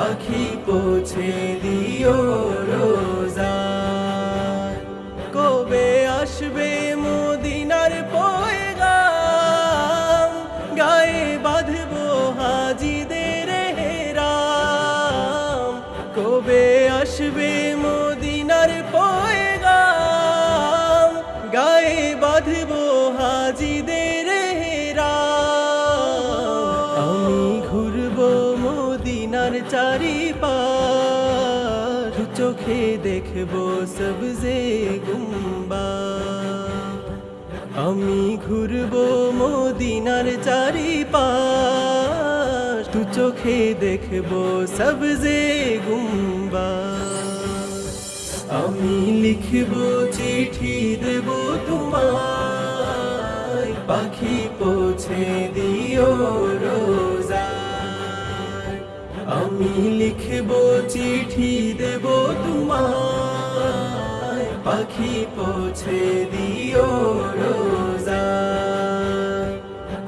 পাখি পৌঁছে দিও রোজা। কবে আসবে মদিনার পয়গাম? গায়ে বাঁধবো হাজিদের হেরাম। কবে আসবে মদিনার পয়গাম? গায়ে বাঁধবো হাজিদের মদিনার চারিপাশ, চোখে দেখব সবজে গুম্বা। আমি ঘুরবো মদিনার চারিপাশ তু চোখে দেখব সবজে গুম্বা। আমি লিখব চিঠি দেব তোমার পাখি পৌঁছে দিও রোজা। আমি লিখব চিঠি দেব তোমায়। পাখি পৌঁছে দিও রোজা।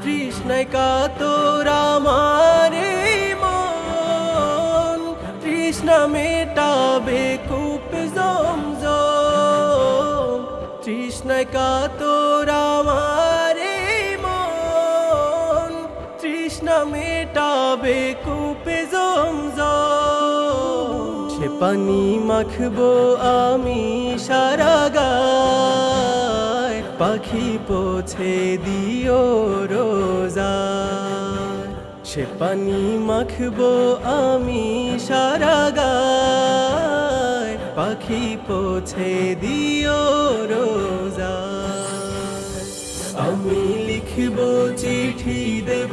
কৃষ্ণায় কাতর আমারে মন। কৃষ্ণ মেটাবে কূপ জমজম। কৃষ্ণায় কাতর কৃষ্ণ মেটাবে কূপে জমজম। সে পানি মাখবো আমি সারা গায়। পাখি পৌঁছে দিও রোজা। সে পানি মাখবো আমি সারা গায়। পাখি পৌঁছে দিও রোজা। আমি লিখব চিঠি দেব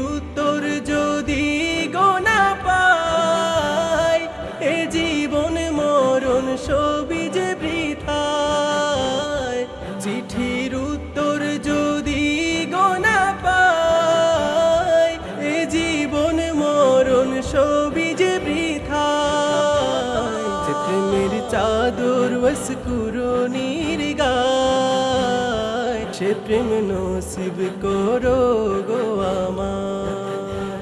কুরুনির গায় সে প্রেম নসিব করো গো আমার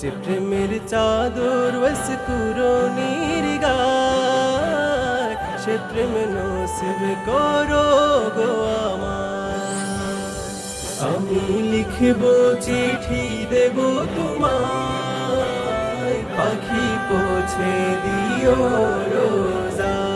যে প্রেমের চাদর বস কুরুনির গায় সে প্রেম নসিব করো গো আমি লিখব চিঠি দেব তোমায় পাখি পৌঁছে দিও রোজা